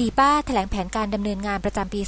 ดีป้าแถลงแผนการดำเนินงานประจำปี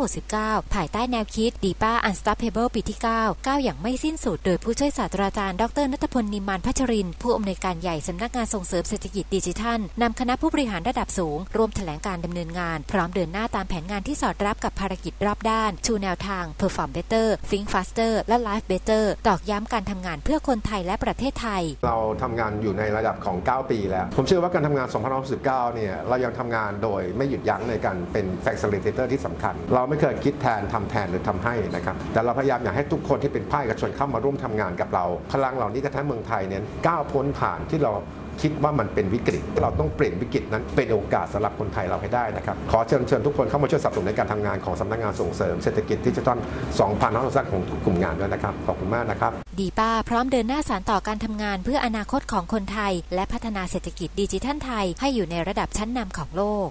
2569 ภายใต้แนวคิดดีป้า Unstoppable ปีที่ 9 9 อย่างไม่สิ้นสุด โดยผู้ช่วยศาสตราจารย์ ดรนัทพล นิมานพัชริน ผู้อำนวยการใหญ่สำนักงานส่งเสริมเศรษฐกิจดิจิทัลนำคณะผู้บริหารระดับสูง ร่วมแถลงการดำเนินงาน พร้อมเดินหน้าตามแผนงานที่สอดรับกับภารกิจรอบด้าน ชูแนวทาง Perform Better Think Faster และ Life Better ตอกย้ำการทำงานเพื่อคนไทยและประเทศไทย เราทำงานอยู่ในระดับของ 9 ปีแล้ว ผมเชื่อว่าการทำงาน2069 เนี่ยเรายังทำงานโดยไม่หยุดยั้งในการเป็น facilitator ที่สำคัญ เราไม่เคยคิดแทนทำแทนหรือทำให้นะครับแต่เราพยายามอยากให้ทุกคนที่เป็นภาคเอกชนเข้ามาร่วมทำงานกับเรา พลังเหล่านี้กระทั่งเมืองไทยเนี่ยก้าวพ้นผ่านที่เรา คิดว่ามันเป็นวิกฤต เราต้องเปลี่ยนวิกฤตนั้นเป็นโอกาสสำหรับคนไทยเราให้ได้นะครับ ขอเชิญเชิญทุกคนเข้ามาช่วยสนับสนุนในการทำงานของสำนักงานส่งเสริมเศรษฐกิจดิจิทัล2,500ของทุกกลุ่มงานด้วยนะครับ ขอบคุณมากนะครับ ดีป้าพร้อมเดินหน้าสานต่อการทำงานเพื่ออนาคตของคนไทย และพัฒนาเศรษฐกิจดิจิทัลไทยให้อยู่ในระดับชั้นนำของโลก